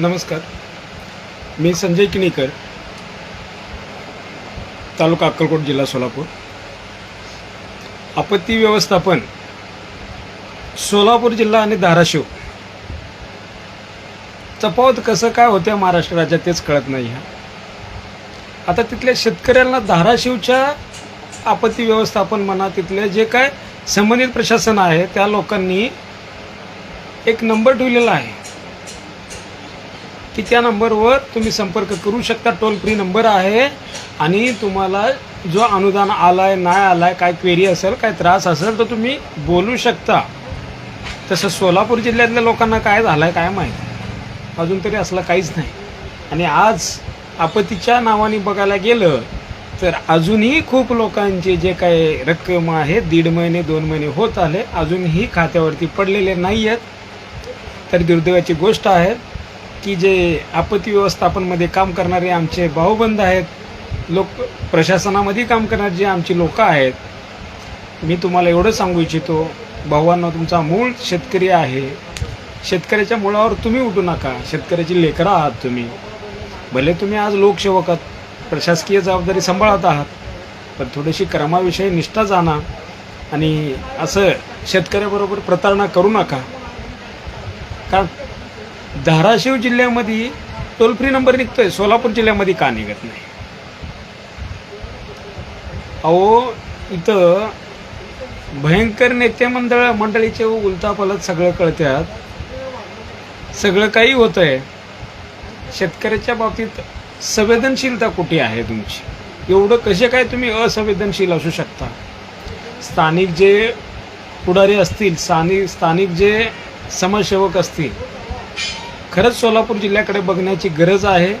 नमस्कार. मी संजय किणीकर तालुका अक्कलकोट जिल्हा सोलापूर. आपत्ती व्यवस्थापन सोलापूर जिल्हा आणि धाराशिव. तफावत कसं काय होत्या महाराष्ट्र राज्यात तेच कळत नाही ह्या आता तिथल्या शेतकऱ्यांना धाराशिवच्या आपत्ती व्यवस्थापन म्हणा तिथले जे काय संबंधित प्रशासन आहे त्या लोकांनी एक नंबर ठेवलेला आहे. की त्या नंबरवर तुम्ही संपर्क करू शकता. टोल फ्री नंबर आहे. आणि तुम्हाला जो अनुदान आलाय नाही आलाय काय क्वेरी असेल काय त्रास असेल तर तुम्ही बोलू शकता. तसं सोलापूर जिल्ह्यातल्या लोकांना काय झालंय काय माहीत? अजून तरी असलं काहीच नाही. आणि आज आपत्तीच्या नावाने बघायला गेलं तर अजूनही खूप लोकांचे जे काही रक्कम आहे दीड महिने दोन महिने होत आले. अजूनही खात्यावरती पडलेले नाही आहेत तर दुर्दैवाची गोष्ट आहे की जे आपत्ती व्यवस्थापनमध्ये काम करणारे आमचे भाऊबंद आहेत लोक प्रशासनामध्ये काम करणारे जे आमची लोकं आहेत मी तुम्हाला एवढं सांगू इच्छितो भावांना तुमचा मूळ शेतकरी आहे. शेतकऱ्याच्या मुळावर तुम्ही उठू नका. शेतकऱ्याची लेकरं आहात तुम्ही. भले तुम्ही आज लोकसेवकात प्रशासकीय जबाबदारी सांभाळत आहात पण थोडीशी क्रमाविषयी निष्ठा जाणा आणि असं शेतकऱ्याबरोबर प्रतारणा करू नका. कारण धाराशिव जिल्ह्यामध्ये टोल फ्री नंबर निघतोय. सोलापूर जिल्ह्यामध्ये का निघत नाही? अहो इथं भयंकर नेते मंडळ मंडळीचे उलतापालत सगळं कळत्यात. सगळं काही होतंय. शेतकऱ्याच्या बाबतीत संवेदनशीलता कुठे आहे तुमची? एवढं कसे काय तुम्ही असंवेदनशील असू शकता? स्थानिक जे पुढारी असतील स्थानिक स्थानिक जे समाजसेवक असतील खरंच सोलापूर जिल्ह्याकडे बघण्याची गरज आहे.